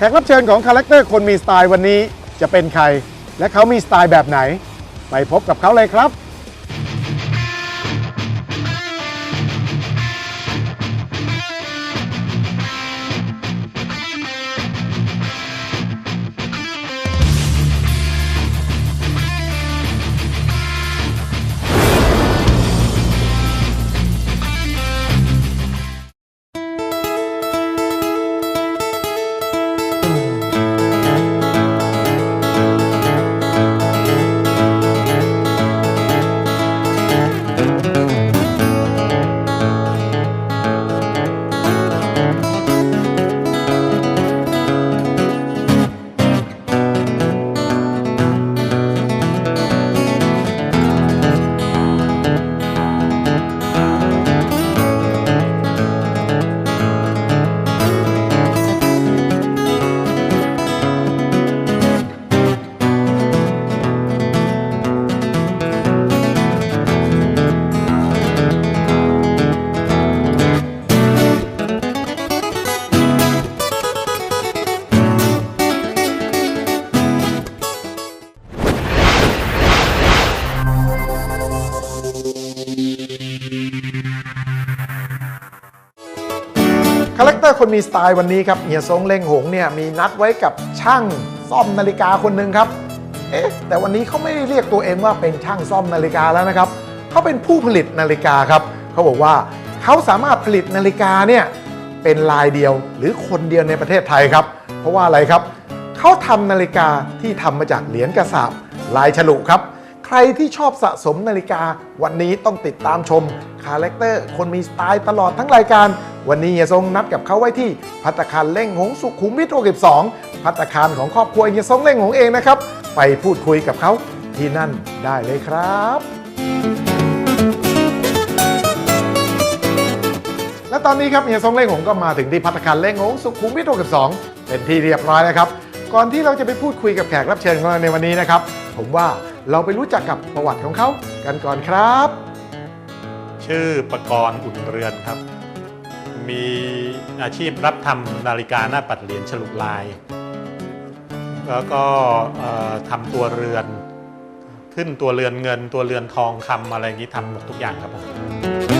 แขกรับเชิญของคาแรคเตอร์คนมีสไตล์วันนี้จะเป็นใคร และเขามีสไตล์แบบไหน ไปพบกับเขาเลยครับ คนมีสไตล์วันนี้ครับเฮียซงเล่งหงเนี่ยมีนัดไว้กับช่างซ่อมนาฬิกาคนหนึ่งครับ เอ๊ะ แต่วันนี้เขาไม่ได้เรียกตัวเองว่าเป็นช่างซ่อมนาฬิกาแล้วนะครับเขาเป็นผู้ผลิตนาฬิกาครับเขาบอกว่าเขาสามารถผลิตนาฬิกาเนี่ยเป็นลายเดียวหรือคนเดียวในประเทศไทยครับ เพราะว่าอะไรครับเขาทำนาฬิกาที่ทำมาจากเหรียญกระสาบลายฉลุครับ ใครที่ชอบสะสมนาฬิกา วันนี้ต้องติดตามชม คาแรคเตอร์ คนมีสไตล์ตลอดทั้งรายการ วันนี้เฮียทรงนัดกับเขาไว้ที่พัตตาคารเล่งหงสุขุมวิท62พัตตาคารของครอบครัวเฮียทรงเล่งหงเองนะครับ ไปพูดคุยกับเขาที่นั่นได้เลยครับ และตอนนี้ครับเฮียทรงเล่งหงก็มาถึงที่พัตตาคารเล่งหงสุขุมวิท62เป็นที่เรียบร้อยแล้วครับ ก่อนที่เราจะไปพูดคุยกับแขกรับเชิญของเราในวันนี้นะครับ ผมว่าเราไปรู้จักกับประวัติของเขากันก่อนครับ ชื่อประกรณ์อุ่นเรือนครับ มีอาชีพรับทำนาฬิกาหน้าปัดเหรียญฉลุลาย แล้วก็ทำตัวเรือน ขึ้นตัวเรือนเงิน ตัวเรือนทองคำอะไรอย่างนี้ทำหมดทุกอย่างครับผม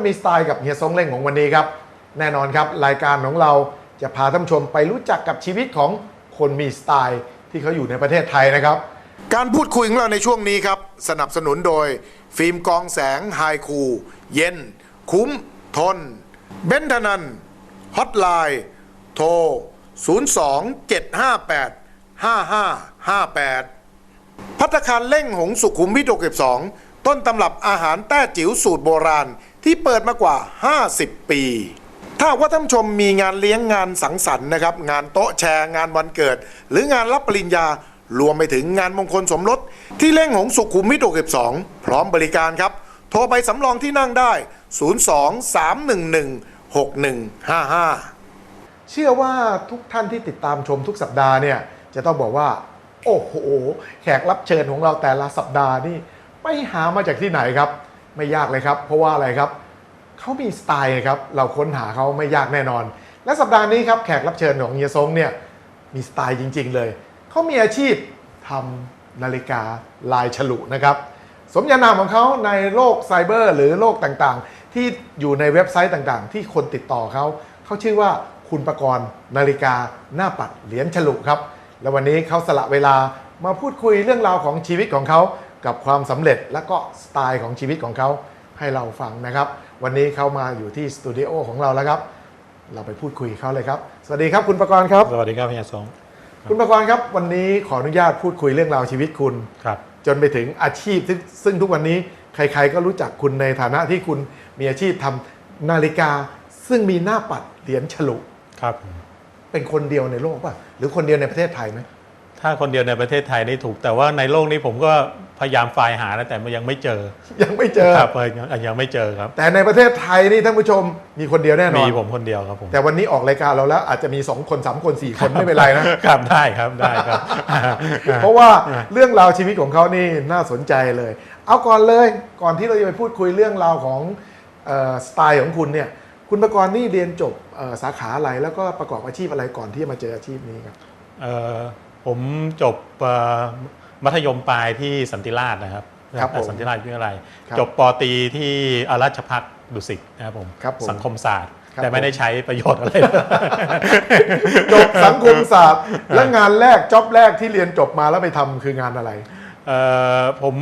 นมีสไตล์กับเฮียซงเล่งของวันนี้ครับ แน่นอนครับ รายการของเราจะพาท่านชมไปรู้จักกับชีวิตของคนมีสไตล์ที่เขาอยู่ในประเทศไทยนะครับ การพูดคุยของเราในช่วงนี้ครับ สนับสนุนโดย ฟิล์มกองแสงไฮคู เย็น คุ้ม ทน เบนทนันฮอตไลน์โทร 02 758 5558 พัตตาคารเล่งหงสุขุมวิท62 ต้นตำรับอาหารแต้จิ๋วสูตรโบราณ ที่เปิดมากว่า 50 ปี ถ้าว่าท่านชมมีงานเลี้ยงงานสังสรรค์นะครับ งานโต๊ะแชร์งานวันเกิด หรืองานรับปริญญารวมไปถึงงานมงคลสมรส ที่เล่งหงสุขุมวิท62 พร้อมบริการครับ โทรไปสำรองที่นั่งได้ 02 311 6155 เชื่อว่าทุกท่านที่ติดตามชมทุกสัปดาห์เนี่ย จะต้องบอกว่า โอ้โห แขกรับเชิญของเราแต่ละสัปดาห์นี่ไม่หามาจากที่ไหนครับ ไม่ยากเลยครับ เพราะว่าอะไรครับเขามีสไตล์ครับเราค้นหาเขาไม่ยากแน่นอน และสัปดาห์นี้ครับแขกรับเชิญของเฮียซงเนี่ยมีสไตล์จริง ๆ เลยเขามีอาชีพทำนาฬิกาลายฉลุนะครับ สมญานามของเขาในโลกไซเบอร์ หรือโลกต่างๆ ที่อยู่ในเว็บไซต์ต่างๆ ที่คนติดต่อเขาเขาชื่อว่าคุณประกรณ์นาฬิกาหน้าปัดเหรียญฉลุครับ และวันนี้เขาสละเวลามาพูดคุยเรื่องราวของชีวิตของเขา กับความสำเร็จและก็สไตล์ของชีวิตของเขาให้เราฟังนะครับ วันนี้เขามาอยู่ที่สตูดิโอของเราแล้วครับ เราไปพูดคุยกับเขาเลยครับสสวัสดีครับคุณประกรณ์ครับ สวัสดีครับพี่อาสงคุณประกรณ์ครับ วันนี้ขออนุญาตพูดคุยเรื่องราวชีวิตคุณ ครับ จนไปถึงอาชีพซึ่งซึ่งทุกวันนี้ใครๆก็รู้จักคุณในฐานะที่คุณมีอาชีพทำนาฬิกา ซึ่งมีหน้าปัดเหรียญฉลุ ครับ เป็นคนเดียวในโลกป่ะหรือคนเดียวในประเทศไทยไหมถ้าคนเดียวในประเทศไทยนี่ถูกแต่ว่าในโลกนี้ผมก็ พยายามไฟล์หานะแต่มันยังไม่เจอยังไม่เจอ ครับยังยังไม่เจอครับ แต่ในประเทศไทยนี่ท่านผู้ชมมีคนเดียวแน่นอมีนผมคนเดียวครับผม แต่วันนี้ออกรายการเราแล้วอาจจะมี 2 คน 3 คน 4 คนไม่เป็นไรนะครับได้ครับได้ครับ เพราะว่าเรื่องราวชีวิตของเขานี่น่าสนใจเลย เอาก่อนเลยก่อนที่เราจะไปพูดคุยเรื่องราวของเออสไตล์ของคุณเนี่ยคุณประกรณ์นี่เรียนจบเอ่อสาขาอะไรแล้วก็ประกอบอาชีพอะไรก่อนที่จะมาเจออาชีพนี้ครับเอ่อผมจบเอ่อ มัธยมปลายที่สันติราชนะครับครับผมสันติราชวิทยาลัยครับจบปอตรีที่อาราชพักดุสิตนะครับผมครับผมสังคมศาสตร์ครับแต่ไม่ได้ใช้ประโยชน์อะไรจบสังคมศาสตร์ และงานแรกจ็อบแรกที่เรียนจบมาแล้วไปทำคืองานอะไรเอ่อผม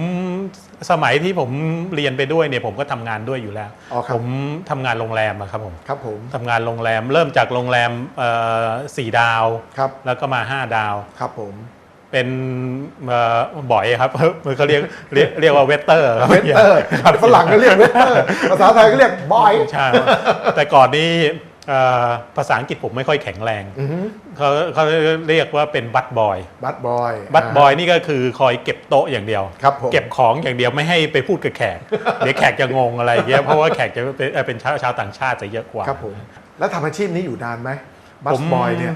สมัยที่ผมเรียนไปด้วยเนี่ยผมก็ทำงานด้วยอยู่แล้วอ๋อครับผมทำงานโรงแรมอะครับผมครับผมทำงานโรงแรมเริ่มจากโรงแรมเอ่อสี่ดาวครับแล้วก็มาห้าดาวครับผม เป็นเอ่อบ่อยครับเขาเรียกเรียกเรียกว่าเวเตอร์ครับเวเตอร์ฝรั่งก็เรียกเวเตอร์ภาษาไทยก็เรียกบอยใช่แต่ก่อนนี้เอ่อภาษาอังกฤษผมไม่ค่อยแข็งแรงอือฮึเขาเขาเรียกว่าเป็นบัตบอยบัตบอยบัตบอยนี่ก็คือคอยเก็บโต๊ะอย่างเดียวครับผมเก็บของอย่างเดียวไม่ให้ไปพูดกับแขก เดี๋ยวแขกจะงงอะไรอย่างเงี้ยเพราะว่าแขกจะเป็นเอ่อเป็นชาวชาวต่างชาติจะเยอะกว่าครับผมแล้วทำอาชีพนี้อยู่นานไหมบัผสมบอยเนี่ย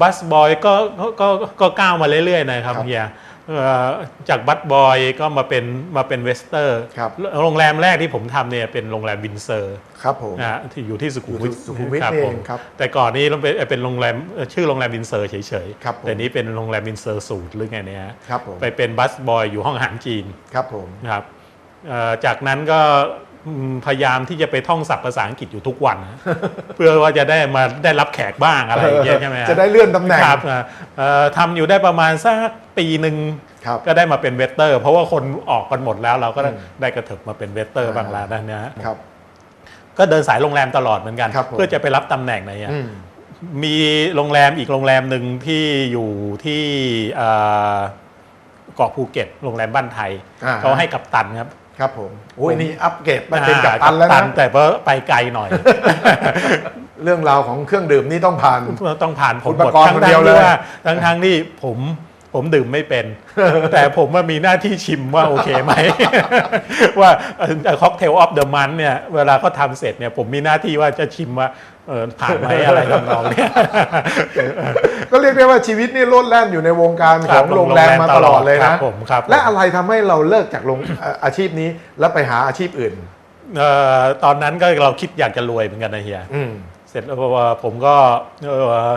บัสบอยก็ก็ก็ก็ก้าวมาเรื่อยๆนะครับครับเฮียเอ่อจากบัสบอยก็มาเป็นมาเป็นเวสเตอร์ครับโรงแรมแรกที่ผมทำเนี่ยเป็นโรงแรมวินเซอร์ครับผมนะฮะที่อยู่ที่สุขุมวิทอยู่ที่สุขุมวิทครับนี่ผเองครับแต่ก่อนนี้เราเป็นเป็นโรงแรมเอ่อชื่อโรงแรมวินเซอร์เฉยครับผมแต่นี้เป็นโรงแรมวินเซอร์สูตรหรือไงเนี่ยฮะครับผมไปเป็นบัสบอยอยู่ห้องอาหารจีนครับผมนะครับเอ่อจากนั้นก็อืม พยายามที่จะไปท่องศัพท์ภาษาอังกฤษอยู่ทุกวันนะเพื่อว่าจะได้มาได้รับแขกบ้างอะไรอย่างเงี้ยใช่ไหมฮจะได้เลื่อนตำแหน่งครับเอ่อทำอยู่ได้ประมาณสักปีหนึ่งครับก็ได้มาเป็นเวสเตอร์ เพราะว่าคนออกกันหมดแล้วเราก็ได้อืมได้กระเถิบมาเป็นเวสเตอร์อ่าบางรายนะเนี่ยฮะครับ ก็เดินสายโรงแรมตลอดเหมือนกันครับผมเพื่อจะไปรับตำแหน่งไหนอะอืมมีโรงแรมอีกโรงแรมหนึ่งที่อยู่ที่เอ่อเกาะภูเก็ตโรงแรมบ้านไทยอ่าเขาให้กับตันครับ ครับผมโอ้ยนี่อัปเกรดมาเป็นกัปตันแล้วอ่านะแต่ว่าไปไกลหน่อย เรื่องราวของเครื่องดื่มนี่ต้องผ่านต้องผ่านผมคุณหปมระดกรณ์ทั้งคนๆเดียวที่เลยว่าทั้งทั้งๆที่ผม ผมดื่มไม่เป็น แต่ผมว่ามีหน้าที่ชิมว่าโอเคไหม ว่าค็อกเทลออฟเดอะมันเนี่ยเวลาเขาทำเสร็จเนี่ยผมมีหน้าที่ว่าจะชิมว่าเออผ่านไหมอะไรทำนองเนี่ยก็เรียกได้ว่าชีวิตนี่โลดแล่นอยู่ในวงการของโรงแรมมาตลอดเลยครันะบผมครับ และอะไรทำให้เราเลิกจากโรงเอ่ออาชีพนี้แล้วไปหาอาชีพอื่นเอ่อตอนนั้นก็เราคิดอยากจะรวยเหมือนกันนะเฮียอืมเสร็จแล้วว่าผมก็เอ่อ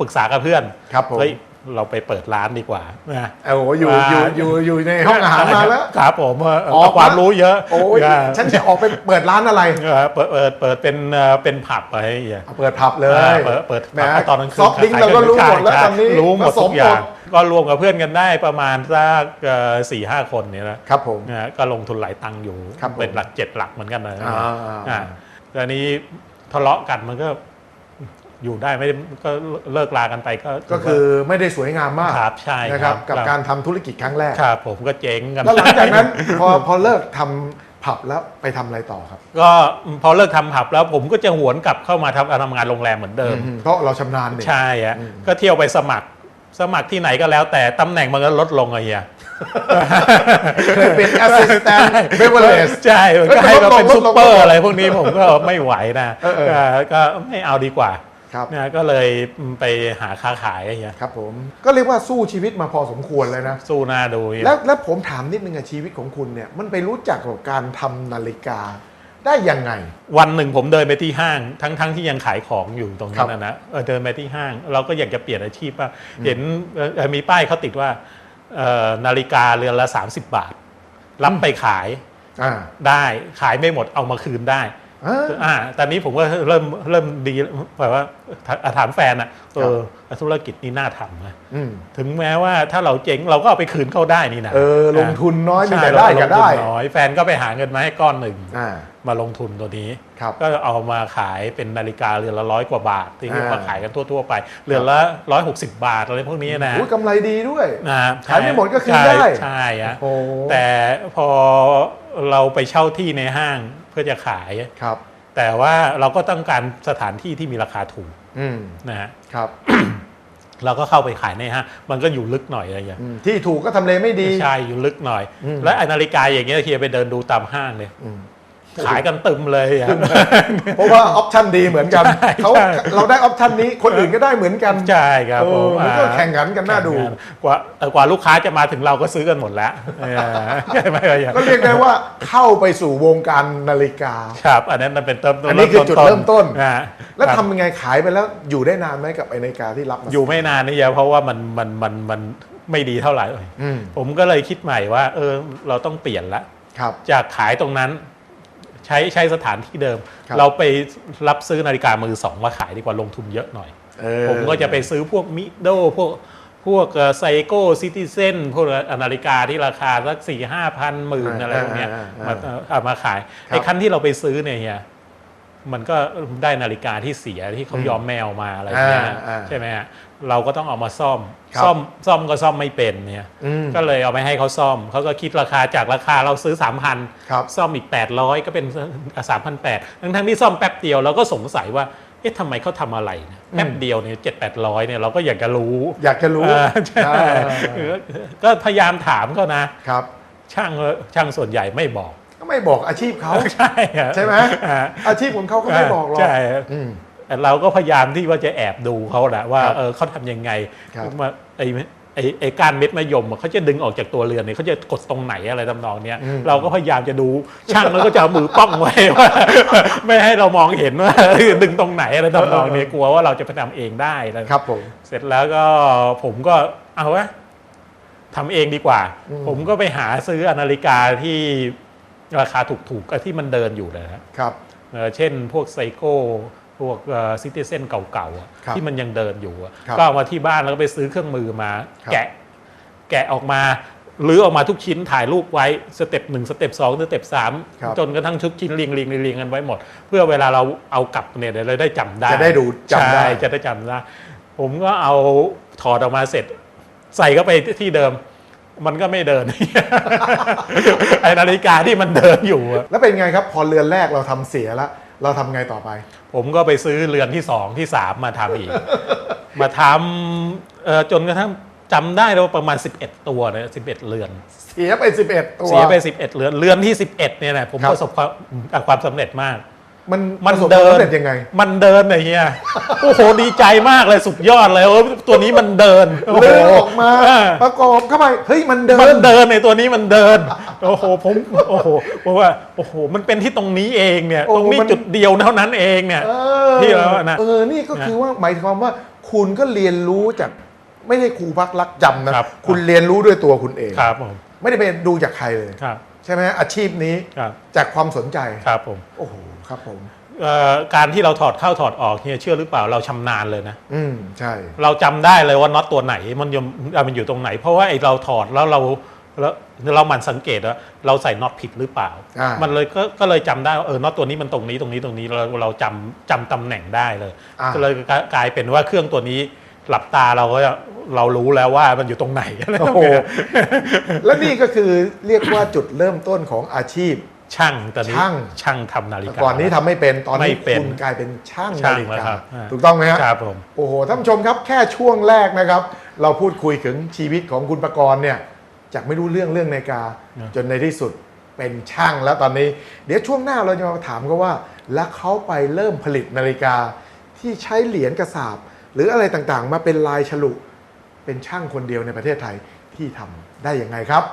ปรึกษากับเพื่อนครับผม เฮ้ยเราไปเปิดร้านดีกว่านะโอ้โหอยู่อยู่อยู่อยู่ในห้องอาหารมาแล้ว ครับผมเอ่อออกมาความรู้เยอะโอ้ยอ่าฉันจะออกไปเปิดร้านอะไรเอ่อเปิดเปิดเปิดเป็นเอ่อเป็นผับไปเฮียเอาเปิดผับเลยอ่าเปิดเปิดแหมผับตอนนั้นซอฟต์ดริงก์เราก็รู้หมดแล้วตอนนี้รู้หมดผสทุมกอย่างหมดก็รวมกับเพื่อนกันได้ประมาณสักสี่ห้าคนเนี่ยนะครับผมนะฮะก็ลงทุนหลายตังค์อยู่ครับผมเป็นหลักเจ็ดหลักเหมือนกันนะอ่าอ่าตอนนี้ทะเลาะกันมันก็ อยู่ได้ไม่ได้ก็เลิกลากันไปก็ก็คือไม่ได้สวยงามมากครับใช่นะครับคกับการทำธุรกิจครั้งแรกครับผมก็เจ๊งกันแล้วหลังจากนั้นพอพอเลิกทำผับแล้วไปทำอะไรต่อครับ ก็พอเลิกทำผับแล้วผมก็จะหวนกลับเข้ามาทำทำงานโรงแรมเหมือนเดิม เพราะเราชำนาญเนี่ยใช่อะอืมก็เที่ยวไปสมัครสมัครที่ไหนก็แล้วแต่ตำแหน่งมันก็ลดลงไอ้เหี้ยเคยเป็น assistant beverage ใช่มันก็เอ้ยให้มาเป็นลดลงซุปเปอลดลร์งอะไรพวกนี้ผมก็ไม่ไหวนะเออเออเออก็ไม่เอาดีกว่า ครับนะก็เลยไปหาค้าขายไอ้เหี้ยครับผมก็เรียกว่าสู้ชีวิตมาพอสมควรเลยนะสู้หน้าดูแล้วแล้วผมถามนิดนึงอะชีวิตของคุณเนี่ยมันไปรู้จักกับการทำนาฬิกาได้ยังไง วันหนึ่งผมเดินไปที่ห้าง ทั้งทั้งที่ยังขายของอยู่ตรงครันั้บนนะนะเออเดินไปที่ห้าง เราก็อยากจะเปลี่ยนอาชีพป่ะเห็นเอ่อเอ่อมีป้ายเขาติดว่าเอ่อนาฬิกาเรือนละ 30 บาทรับไปขายอ่าได้ขายไม่หมดเอามาคืนได้ อ่าอ่าตอนนี้ผมก็เริ่มเริ่มดีแบบว่าถถามแฟนอะเออธุรกิจนี้น่าทำนะอืมถึงแม้ว่าถ้าเราเจ๊งเราก็เอาไปคืนเขาได้นี่นะเออลงทุนน้อยมีใช่แต่ได้ก็ได้ลงทุนน้อยแฟนก็ไปหาเงินมาให้ก้อนหนึ่งอ่ามาลงทุนตัวนี้ครับก็เอามาขายเป็นนาฬิกาเรือนละร้อยกว่าบาทที่อ่าเขาขายกันทั่ว ๆ ไปเรือนละร้อยหกสิบาทอะไรพวกนี้นะอุ้ยกำไรดีด้วยนะขายไม่หมดก็คืนใช่ได้ใช่อะโอ้แต่พอเราไปเช่าที่ในห้างเพื่อจะขายครับ แต่ว่าเราก็ต้องการสถานที่ที่มีราคาถูกอืมนะฮะครับ เราก็เข้าไปขายในห้างมันก็อยู่ลึกหน่อยอะไรอย่างเงี้ยอืมที่ถูกก็ทำเลไม่ดีใช่อยู่ลึกหน่อยอืมแล้วไอ้นาฬิกาอย่างเงี้ยเฮียไปเดินดูตามห้างเลยอืม ขายกันตึมเลยอะ เพราะว่าออปชันดีเหมือนกันใช่เขาใช่ เราได้ออปชันนี้คนอื่นก็ได้เหมือนกันใช่ครับเออผมมันก็อ่าแข่งขันกันน่าดูแข่งขักว่าเอ่อกว่าลูกค้าจะมาถึงเราก็ซื้อกันหมดแล้วเออใช่ไหมครับก็เรียกได้ว่าเข้าไปสู่วงการนาฬิกา ครับ อันนั้นมันเป็นเริ่มต้นอันนี้คือจุดเริ่มต้น นะฮะแล้วครับทำยังไงขายไปแล้วอยู่ได้นานไหมกับไอนาฬิกาที่รับมาอยู่ไม่นานนี่ยเพราะว่ามันมันมันมันไม่ดีเท่าไหร่ อืมผมก็เลยคิดใหม่ว่า เออ เราต้องเปลี่ยนละ ครับ จากขายตรงนั้น ใช้ใช้สถานที่เดิม ครับเราไปรับซื้อนาฬิกามือสองมาขายดีกว่าลงทุนเยอะหน่อย เออ ผมก็จะไปซื้อพวกมิโดพวกพวกไซโก้ซิตี้เซนพวกนาฬิกาที่ราคาสักสี่ห้าพันหมื่นอะไรพวกเนี้ยอ่ามาอ่าเอามาขายครับไอ้คันที่เราไปซื้อเนี่ยเฮียมันก็ได้นาฬิกาที่เสียที่เขายอมแมวมาอะไรเงี้ยอ่าอ่า ใช่ไหมฮะ เราก็ต้องเอามาซ่อม ครับซ่อมซ่อมก็ซ่อมไม่เป็นเนี่ยอืมก็เลยเอาไปให้เขาซ่อมเขาก็คิดราคาจากราคาเราซื้อ3,000ครับซ่อมอีก 800 ก็เป็น 3,800ทั้งทั้งๆที่ซ่อมแป๊บเดียวเราก็สงสัยว่าเอ๊ะทำไมเขาทำอะไรนะแป๊บเดียวเนี่ยเจ็ดแปดร้อยเนี่ยเราก็อยากจะรู้อยากจะรู้เออใช่อ่าก็พยายามถามเขานะ ครับ ช่างช่างส่วนใหญ่ไม่บอกก็ไม่บอกอาชีพเขา ใช่อะใช่ไหมอ่าอาชีพของเขาก็ไม่บอกหรอกใช่ อืมแต่ เราก็พยายามที่ว่าจะแอบดูเขาแหละว่าครับเออเขาทำยังไงครับว่าไอ้ไอ้ไอ้การเม็ดมะยมอะเขาจะดึงออกจากตัวเรือนเนี่ยเขาจะกดตรงไหนอะไรทำนองเนี้ยอืมเราก็พยายามจะดูช่างแล้วก็จะเอามือป้องไว้ว่าไม่ให้เรามองเห็นว่าดึงตรงไหนอะไรทำนองเนี้ยกลัวว่าเราจะไปทำเองได้แล้วครับผมเสร็จแล้วก็ผมก็เอาวะทำเองดีกว่าอืมผมก็ไปหาซื้อนาฬิกาที่ราคาถูกๆกับที่มันเดินอยู่นะฮะครับเอ่อเช่นพวกไซโก้ พวกซิตี้เซนเก่าๆอะครับที่มันยังเดินอยู่อะครับก็เอามาที่บ้านแล้วก็ไปซื้อเครื่องมือมาครับแกะแกะออกมาหรือออกมาทุกชิ้นถ่ายรูปไว้สเต็ปหนึ่งสเต็ปสองสเต็ปสามครับจนกระทั่งทุกชิ้นเรียงเรียงเรียงเรียงกันไว้หมด เพื่อเวลาเราเอากลับเนี่ยเดี๋ยวเราได้จำได้ จะได้ดูจำได้ใช่จะได้จำได้ผมก็เอาถอดออกมาเสร็จ ใส่เข้าไปที่เดิม มันก็ไม่เดินไอนาฬิกาที่มันเดินอยู่อะแล้วเป็นไงครับพอเรือนแรกเราทำเสียแล้ว เราทำไงต่อไป ผมก็ไปซื้อเรือนที่สองที่สามมาทำอีก มาทำเอ่อจนกระทั่งจำได้แล้วว่าประมาณ 11 ตัวนะ11 เรือน เสียไป 11 ตัว เสียไป 11 เรือน เรือนที่ 11เนี่ยนะผมครับ ประสบความความสำเร็จมาก มันมันประสบเดิความนสำเร็จยังไง มันเดินไอ้เฮียโอ้โหดีใจมากเลยสุดยอดเลยโอ้ตัวนี้มันเดินโอ้โหเลื่อนออกมาอ่ประกอบเข้าไป เฮ้ยมันเดิมันนเดินในตัวนี้มันเดิน โอ้โหผมโอ้โหเพราะว่าโอ้โหมันเป็นที่ตรงนี้เองเนี่ยโอ้ตรงนี้มัน จุดเดียวเท่านั้นเองเนี่ย เออที่เราน่ะเออนี่ก็คือว่าหมายความว่าคุณก็เรียนรู้จากไม่ได้ครูพักรักจำนะครับ คุณเรียนรู้ด้วยตัวคุณเอง ครับผมไม่ได้ไปดูจากใครเลย ครับใช่ไหมอาชีพนี้ครับจากความสนใจ ครับผมโอ้โหครับผม เอ่อการที่เราถอดเข้าถอดออกเนี่ยเชื่อหรือเปล่าเราชำนาญเลยนะ อืมใช่ เราจำได้เลยว่าน็อตตัวไหนมันยมอะมันอยู่ตรงไหน เพราะว่าไอเราถอดแล้วเรา แล้วเราหมันสังเกตว่าเราใส่น็อตผิดหรือเปล่า อ่ามัมันเลยก็ก็เลยจำได้ว่าเออน็อตตัวนี้มันตรงนี้ตรงนี้ตรงนี้เราเราจำจำตำแหน่งได้เลยอ่า ก็เลยกลายเป็นว่าเครื่องตัวนี้หลับตาเราก็เรารู้แล้วว่ามันอยู่ตรงไหนอะไรโอ้โหและนี่ก็คือเรียกว่าจุดเริ่มต้นของอาชีพ ช่างตอนนี้ช่าง ช่างทำนาฬิกา ก่อนนี้ทำไม่เป็นตอนนี้ไม่เป็นคุณกลายเป็นช่างช่านาฬิงแล้วกาครับอ่า ถูกต้องไหมฮะ ครับผม โอ้โหท่านผู้ชมครับแค่ช่วงแรกนะครับ เราพูดคุยถึงชีวิตของคุณประกรณ์เนี่ย จากไม่รู้เรื่องเรื่องนาฬิกา จนในที่สุดเป็นช่างแล้วตอนนี้ เดี๋ยวช่วงหน้าเราจะมาถามเขาว่า แล้วเขาไปเริ่มผลิตนาฬิกาที่ใช้เหรียญกระสาบ หรืออะไรต่างๆ มาเป็นลายฉลุ เป็นช่างคนเดียวในประเทศไทยที่ทำได้ยังไงครับ